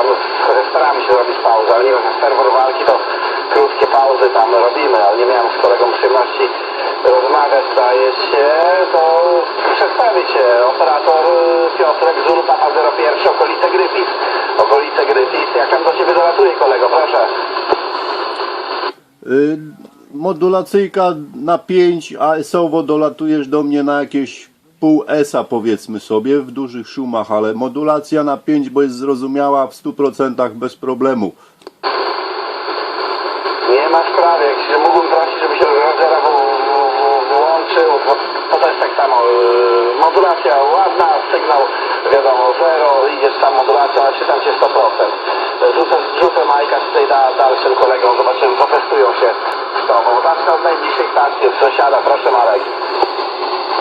tam staramy się zrobić pauzę, ale nie wiem, serwer walki to krótkie pauzy tam robimy, ale nie miałem z kolegą przyjemności rozmawiać, zdaje się, to przedstawić się, operator y, Piotrek Zulu Papa 01, okolice Gryfis, okolice Gryfis, jak tam do Ciebie dolatuje kolego, proszę. Y, modulacyjka na 5, a esowo dolatujesz do mnie na jakieś pół esa powiedzmy sobie w dużych szumach, ale modulacja na 5, bo jest zrozumiała w 100% bez problemu. Nie ma sprawy, jak się mógłbym prosić, żeby się Rogera w- w- w- włączył, bo, to jest tak samo, yy, modulacja ładna, sygnał wiadomo zero, idziesz tam modulacja, ale czytam cię 100%. Rzucę, rzucę Majka tutaj da, dalszym kolegom, zobaczymy, potestują się z tobą. Zacznę od najbliższej stacji, od sąsiada, proszę Marek.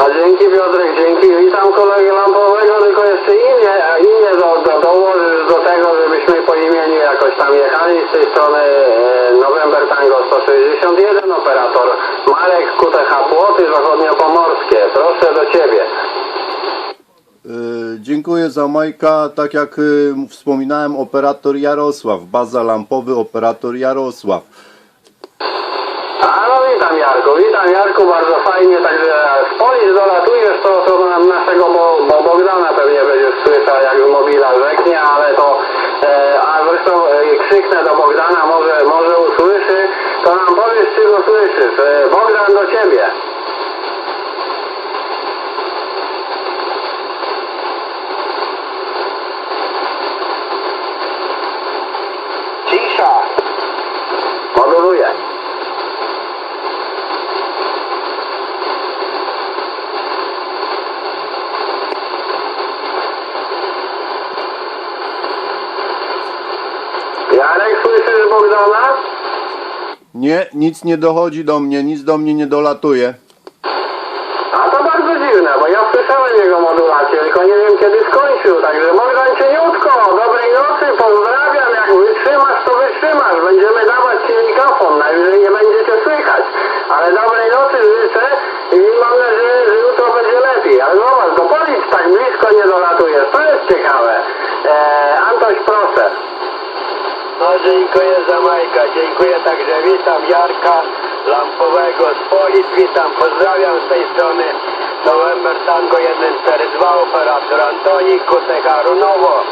A dzięki Piotrek, dzięki. Witam kolegę Lampowego, tylko jeszcze imię, imię do, do, dołożysz do tego, żebyśmy po imieniu jakoś tam jechali z tej strony e, November Tango 161, operator Marek QTH Płoty Zachodniopomorskie. Proszę do Ciebie. Y, dziękuję za Majka, tak jak y, wspominałem, operator Jarosław, baza lampowy, operator Jarosław. Witam Jarku, witam Jarku, bardzo fajnie, także z Polic dolatujesz, to, to naszego Bo, Bo Bogdana pewnie będziesz słyszał, jak z mobila rzeknie, ale to, e, a zresztą e, krzyknę do Bogdana, może, może usłyszy, to nam powiesz, czy go słyszysz. E, Bogdan do Ciebie. Cisza! Moduluję. Jarek, słyszysz Bogdana? Nie, nic nie dochodzi do mnie, nic do mnie nie dolatuje. A to bardzo dziwne, bo ja słyszałem jego modulację, tylko nie wiem kiedy skończył, także Bogdan cieniutko, dobrej nocy, pozdrawiam, jak wytrzymasz, to wytrzymasz, będziemy dawać Ci mikrofon, najwyżej nie będziecie słychać, ale dobrej nocy życzę i mam nadzieję, że jutro będzie lepiej, ale zobacz, do Polic tak blisko nie dolatujesz, to jest ciekawe. Eee. No dziękuję za Majka, dziękuję także witam Jarka Lampowego z Polic, witam, pozdrawiam z tej strony November Tango 142, operator Antoni, Kutecha Runowo,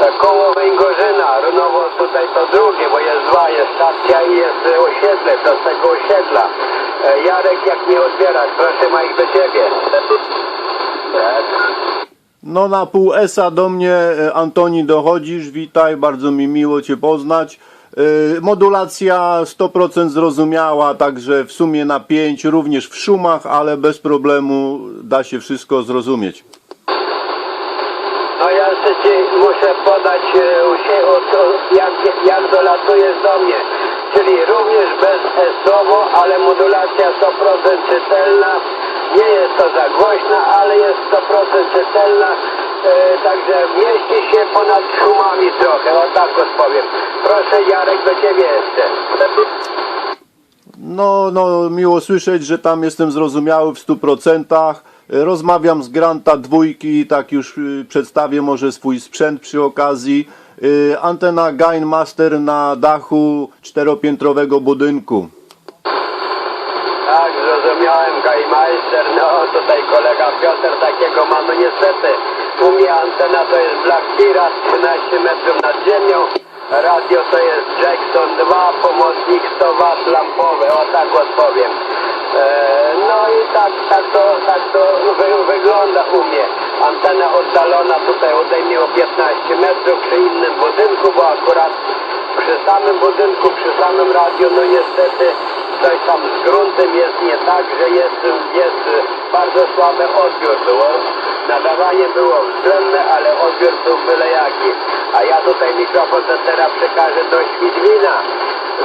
e, koło Węgorzyna, Runowo tutaj to drugie, bo jest dwa, jest stacja i jest osiedle, to z tego osiedla. E, Jarek, jak mnie odbierasz, proszę Majk do Ciebie. Tak. No na pół esa do mnie e, Antoni dochodzisz, witaj, bardzo mi miło Cię poznać. E, Modulacja 100% zrozumiała, także w sumie na 5, również w szumach, ale bez problemu da się wszystko zrozumieć. No ja ci muszę podać e, u się- o to, jak, jak dolatujesz do mnie. Czyli również bez esowo, ale modulacja 100% czytelna. Nie jest to za głośna, ale jest 100% czytelna. E, także mieści się ponad szumami trochę, o tak powiem. Proszę Jarek do ciebie jeszcze. No, no, miło słyszeć, że tam jestem zrozumiały w 100%. E, Rozmawiam z Granta dwójki, tak już y, przedstawię może swój sprzęt przy okazji. Y, Antena Gain Master na dachu czteropiętrowego budynku. Zrozumiałem, Geimeister, no tutaj kolega Piotr takiego ma, no niestety u mnie antena to jest Black Pirat 13 metrów nad ziemią, radio to jest Jackson 2, pomocnik 100 W lampowe, o tak odpowiem. E, no i tak, tak to, tak to wy, wygląda u mnie. Antena oddalona tutaj ode mnie o 15 metrów przy innym budynku, bo akurat przy samym budynku, przy samym radiu, no niestety coś tam z gruntem jest nie tak, że jest, jest bardzo słaby odbiór było. Nadawanie było względne, ale odbiór był byle jaki. A ja tutaj mikrofon to teraz przekażę do Świdwina.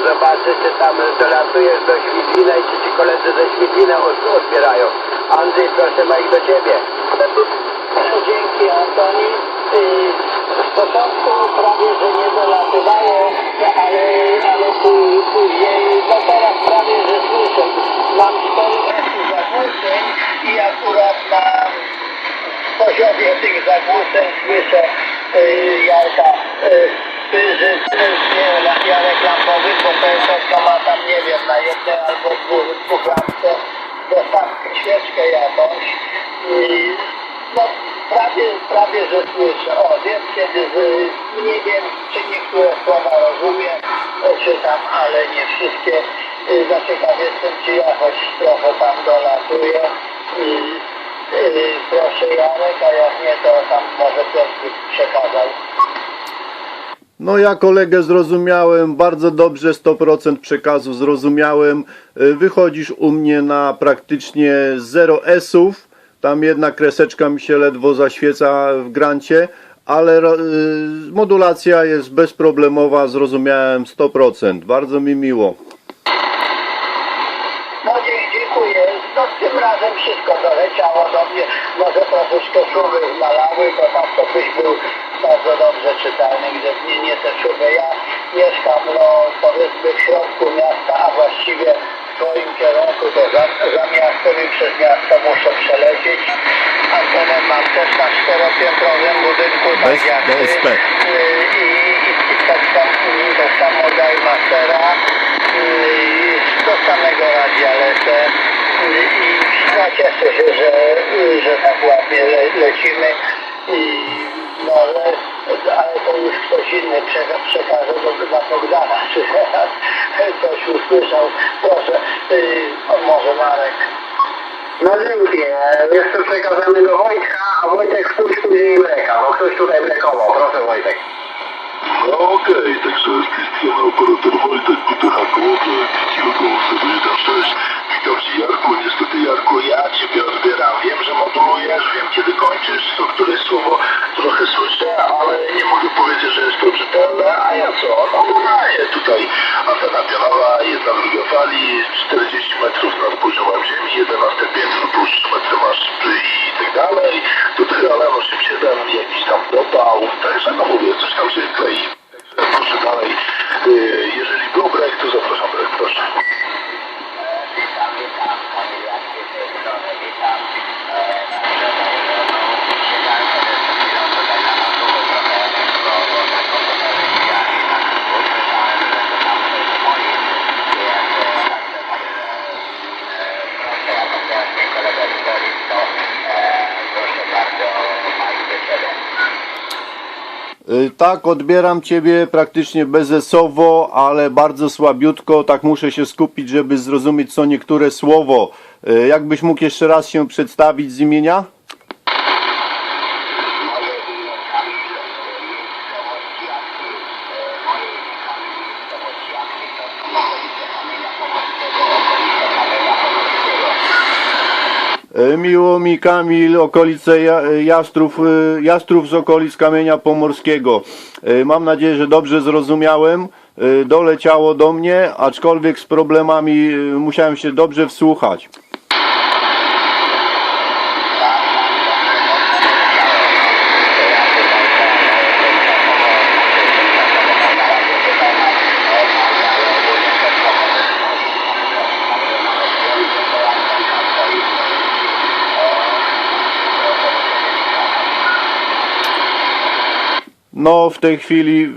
Zobaczę, czy tam dolatujesz do Świdwina i czy ci koledzy ze Świdwina od, odbierają. Andrzej, proszę Mike do ciebie. Dzięki Antoni. Y, Z początku prawie, że nie dolatywało, ale, ale pó- później, no teraz prawie, że słyszę. Mam 40 zagłosek i akurat na poziomie tych zagłosek słyszę y, Jarka. Y, że nie, Jarek Lampowych, bo PSL ma tam, nie wiem, na jednej albo dwóch, dwóch lampce dostawkę, świeczkę jakąś. No, prawie, prawie, że słyszę. O, wiem kiedy, nie wiem, czy niektóre słowa rozumiem, e, czytam, ale nie wszystkie. Y, Za ciekaw jestem, czy ja choć trochę tam dolatuję. I, y, proszę Jarek, a jak nie, to tam może Piotr przekazał. No ja kolegę zrozumiałem, bardzo dobrze 100% przekazu zrozumiałem. Y, Wychodzisz u mnie na praktycznie 0 esów. Tam jedna kreseczka mi się ledwo zaświeca w grancie, ale y, modulacja jest bezproblemowa, zrozumiałem 100%. Bardzo mi miło. No dzie- dziękuję. No tym razem wszystko doleciało do mnie. Może troszeczkę szumy znalały, bo tak to byś był bardzo dobrze czytelny, gdyby nie, nie te szumy. Ja mieszkam no powiedzmy w środku miasta, a właściwie w swoim kierunku to za, za miastem i przez miasto muszę przelecieć. Antenę mam też na czteropiętrowym budynku, tak jak ty. DSP. Y, i, i, i tak sam, tak samo daj mastera y, do samego radia lecę no, cieszę się, że, że tak ładnie le, lecimy i no ale, to już ktoś inny przeka- przekaże do na Bogdana, czy teraz ktoś usłyszał, proszę, y, o, może Marek. No dzięki. E, Jeszcze przekazany do Wojtka, a Wojtek spójrz później mleka, bo ktoś tutaj mlekował. Proszę Wojtek. No okej, także z tej strony operator Wojtek Butychaku, Kiciłko, sobie tam cześć. Witam Cię Jarku, niestety Jarku, ja Ciebie odbieram. Wiem, że modulujesz, wiem kiedy kończysz, co któreś słowo trochę słyszę, powiedzieć, że jest to czytelne, a ja co? No daję tutaj antena pionowa, jedna druga fali, 40 metrów nad poziomem ziemi, 11 piętro plus 3 metry masz i tak dalej. Tutaj Alan 87, jakiś tam dopał, także no mówię, coś tam się klei. Także proszę dalej, Yy, jeżeli był break, to zapraszam break, proszę. Witam, witam, tej strony, witam. E, Siedziałem sobie przed chwilą tutaj na nocówku trochę, bo bo taką telewizjami na nocówku, słyszałem, że to tam ktoś dzwoni, więc e, także mówię, że e, proszę, jak teraz mnie kolega dzwoni, to e, proszę bardzo, masz do siebie. Y, Tak, odbieram Ciebie praktycznie bezesowo, ale bardzo słabiutko. Tak muszę się skupić, żeby zrozumieć co niektóre słowo. Y, Jakbyś mógł jeszcze raz się przedstawić z imienia? moje imię Kamil miejscowość Jaki, moje imię Kamil miejscowość Jaki, to są okolice Kamienia Pomorskiego, okolice Kamienia Pomorskiego. Y, Miło mi Kamil, okolice Ja- Jastrów, y, Jastrów z okolic Kamienia Pomorskiego. Mam nadzieję, że dobrze zrozumiałem. Doleciało do mnie, aczkolwiek z problemami musiałem się dobrze wsłuchać. No, w tej chwili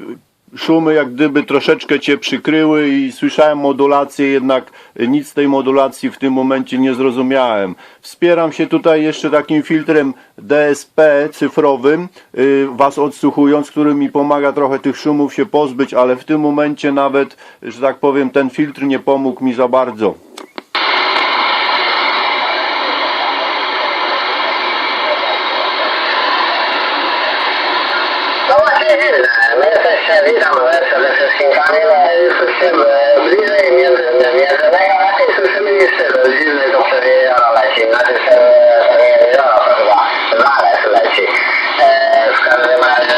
szumy jak gdyby troszeczkę Cię przykryły i słyszałem modulację, jednak nic z tej modulacji w tym momencie nie zrozumiałem. Wspieram się tutaj jeszcze takim filtrem DSP cyfrowym, y, Was odsłuchując, który mi pomaga trochę tych szumów się pozbyć, ale w tym momencie nawet, że tak powiem, ten filtr nie pomógł mi za bardzo. No właśnie widzę. My jesteśmy, witam przede wszystkim Kamil, słyszymy bliżej między, między najlepiej słyszymy niż ty, jest dziwny, to jezioro leci, znaczy przez jezioro to chyba zalew leci. E, w każdym razie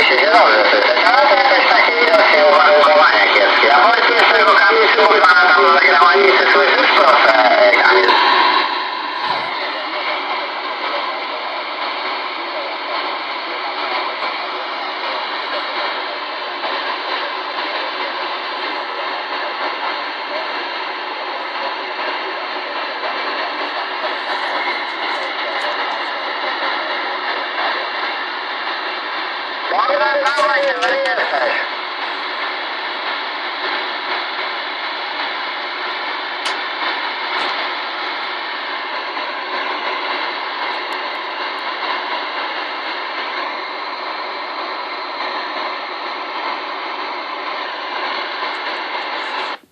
e, się dobrze to jakoś takie widocznie uwarunkowania kiepskie. A powiedz mi tylko Kamil, czy mój pana tam zagrała nic słyszysz? Proszę, Kamil.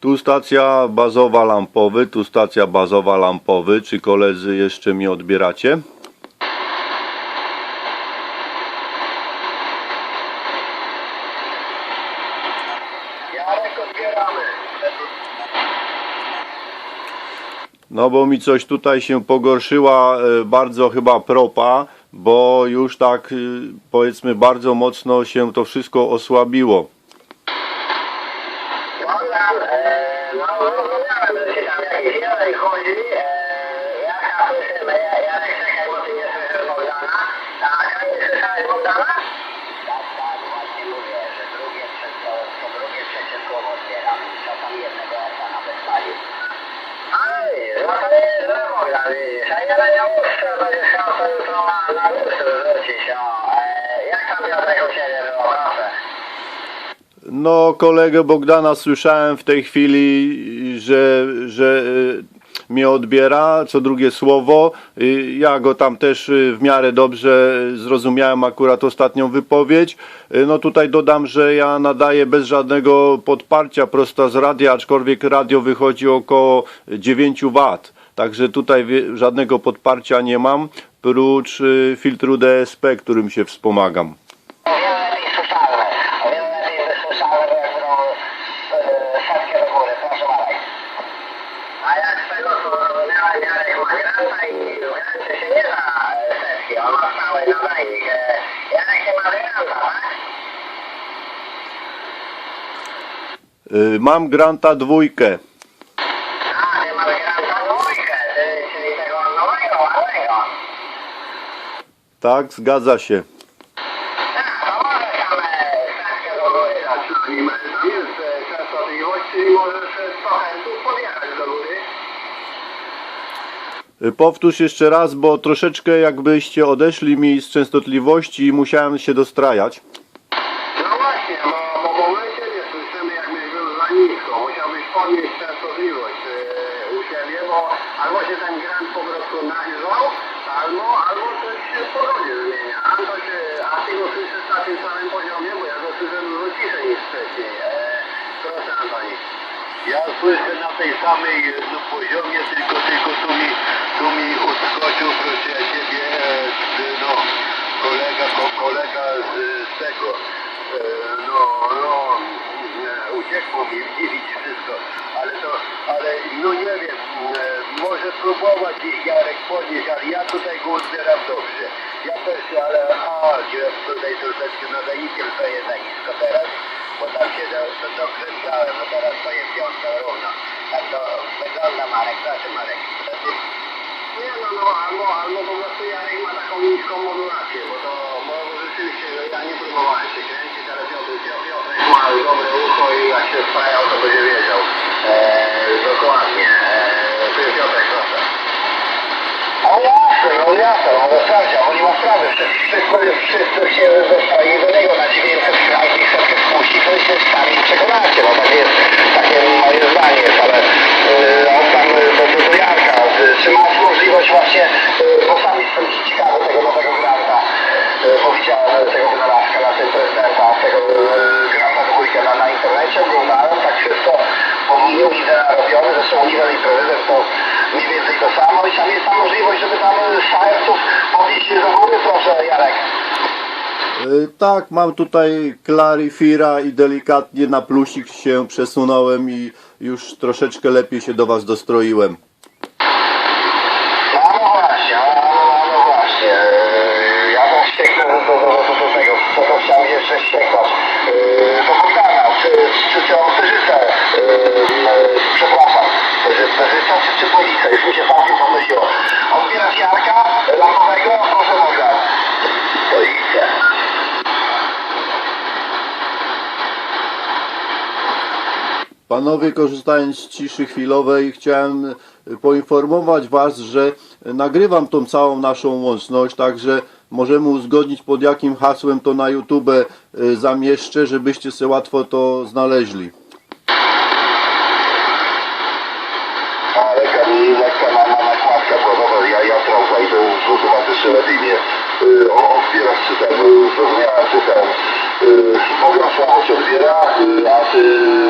Tu stacja bazowa Lampowy, tu stacja bazowa Lampowy. Czy koledzy jeszcze mnie odbieracie? No bo mi coś tutaj się pogorszyła e, bardzo chyba propa, bo już tak e, powiedzmy bardzo mocno się to wszystko osłabiło. Chodzi. Ja słyszymy, ja, czekaj, bo ty nie Bogdana. A nie słyszałeś Bogdana? Tak, tak, właśnie mówię, że drugie, trzecie, słowo zbieram. Czasami jednego no to nie jest źle, ja na jak tam? No, kolegę Bogdana słyszałem w tej chwili, że, że mnie odbiera co drugie słowo. Y, Ja go tam też y, w miarę dobrze zrozumiałem akurat ostatnią wypowiedź. Y, No tutaj dodam, że ja nadaję bez żadnego podparcia prosto z radia, aczkolwiek radio wychodzi około 9 W. Także tutaj żadnego podparcia nie mam, prócz filtru DSP, którym się wspomagam. Y, Mam granta dwójkę. A, granta dwójkę, czyli, tego nowego. Tak, zgadza się. Tak, to może tam e, setkę do góry dać. Jest e, częstotliwość, czyli możesz e, 100 chętów podjechać do góry. Y, Powtórz jeszcze raz, bo troszeczkę jakbyście odeszli mi z częstotliwości i musiałem się dostrajać. No właśnie, bo, bo w momencie nie słyszymy jakbyś był za nisko. Musiałbyś podnieść częstotliwość e, u siebie, bo albo się ten grant po prostu nagrzał, albo, albo coś się w pogodzie zmienia. A, to się, a ty go słyszysz na tym samym poziomie, bo ja go słyszę dużo ciszej niż wcześniej. E, proszę Antoni. Ja słyszę na tej samej no, poziomie, tylko, tylko tu mi, tu mi odskoczył, proszę ciebie, e, no, kolega, ko, kolega z, z tego, e, no, no, uciekło mi, widzi wszystko, ale to, ale no nie wiem, e, może próbować Jarek podnieść, ale ja tutaj go odbieram dobrze. Ja też, ale, a, tutaj troszeczkę nadajnikiem stoję za nisko teraz, bo tam się do, do, dokręcałem, no teraz to jest piątka równo. Tak to wygląda Marek, proszę Marek. Nie no, no albo, albo po prostu Jarek ma taką niską modulację, bo to, bo rzeczywiście no, ja nie próbowałem się kręcić, ale Piotr, Piotr, Piotrek ma dobre ucho i jak się spajał, to będzie wiedział. Eee, dokładnie. Eee, Piotrek, proszę. O jasne, no jasne, no bez starcia, bo nie ma sprawy. Wszystko, wszyscy się zestroili do niego na 900 krat i spuści, to się sami przekonacie, no takie jest, takie moje zdanie ale yy, y, do, do, do Jarka, y, czy masz możliwość właśnie, y, bo sam jestem ciekawy tego nowego granta, y, bo widziałem tego wynalazka na tym prezydenta, tego y, granta dwójkę na, na internecie, oglądałem, tak wszystko po mnie Univera robione, zresztą Univer i prezydent to mniej więcej to samo i tam jest ta możliwość, żeby tam z herców podnieść do góry, proszę Jarek. Y, Tak, mam tutaj Clarifira i delikatnie na plusik się przesunąłem i już troszeczkę lepiej się do Was dostroiłem. Panowie, korzystając z ciszy chwilowej, chciałem y, poinformować Was, że nagrywam tą całą naszą łączność, także możemy uzgodnić pod jakim hasłem to na YouTube y, zamieszczę, żebyście sobie łatwo to znaleźli. Ale ja, też lepiej mnie o- odbierasz czy ten, y, zrozumiałem czy ten, y, słabo się odbiera, y, a ty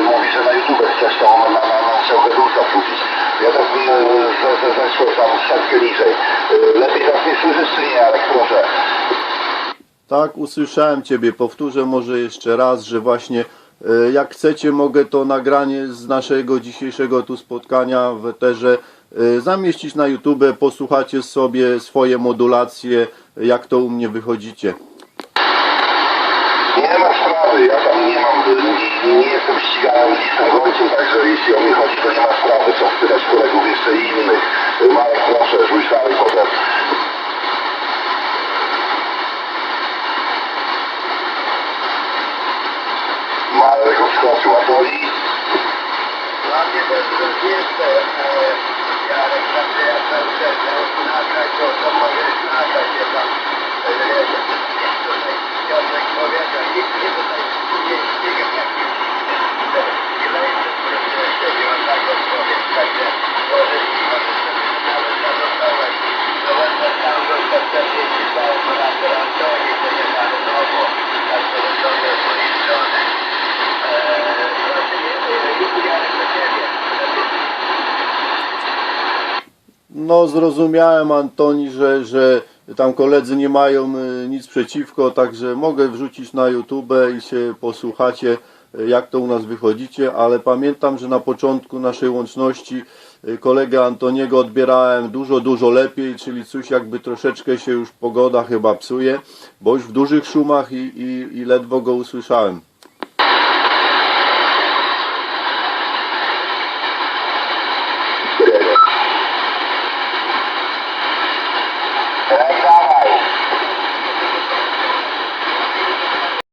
mówisz, że na YouTube chcesz to na, na, na naszego Redulsa wrzucić. Ja y, ze- zeszło tam setkę niżej. Lepiej nas nie słyszysz czy nie, Alek, proszę. Tak, usłyszałem Ciebie. Powtórzę może jeszcze raz, że właśnie jak chcecie, mogę to nagranie z naszego dzisiejszego tu spotkania w eterze e, zamieścić na YouTube. Posłuchacie sobie swoje modulacje, jak to u mnie wychodzicie. Nie ma sprawy, ja tam nie mam, nie, nie jestem ścigany listem gońców, także jeśli o mnie chodzi, to nie ma sprawy, co spytać kolegów jeszcze innych. Marek, proszę, rzuć dalej potem. Marek odskoczył, a to i... Dla mnie to jest różnice, Jarek, zawsze jak tam chcesz nagrać, to, to możesz nagrać się tam, nikt tutaj, Piotrek powiedział, nikt nie tutaj nie ściga takich ile jest siebie, on tak odpowie, także możesz, możesz sobie nawet zanotować, to będę tam do 42 operator Antoni, to nie mamy nowo, także to jest policzone. Eee, proszę, No zrozumiałem Antoni, że, że tam koledzy nie mają e, nic przeciwko, także mogę wrzucić na YouTube i się posłuchacie e, jak to u nas wychodzicie, ale pamiętam, że na początku naszej łączności e, kolegę Antoniego odbierałem dużo, dużo lepiej, czyli coś jakby troszeczkę się już pogoda chyba psuje, bo już w dużych szumach i, i, i ledwo go usłyszałem.